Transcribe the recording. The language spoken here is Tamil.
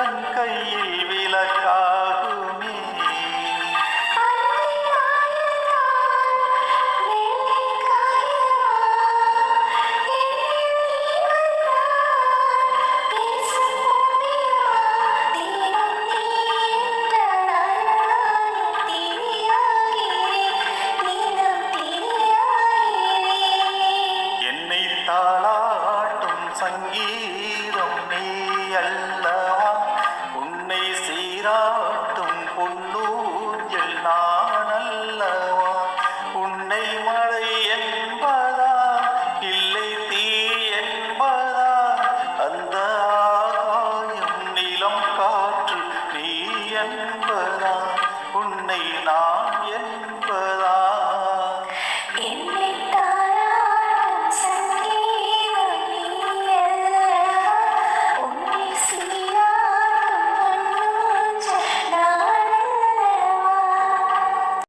தன் கையில் விளக்காகுமே. என்னை தாளாட்டும் சங்கீதம் நீ. பொன்னூர் எல்லாம்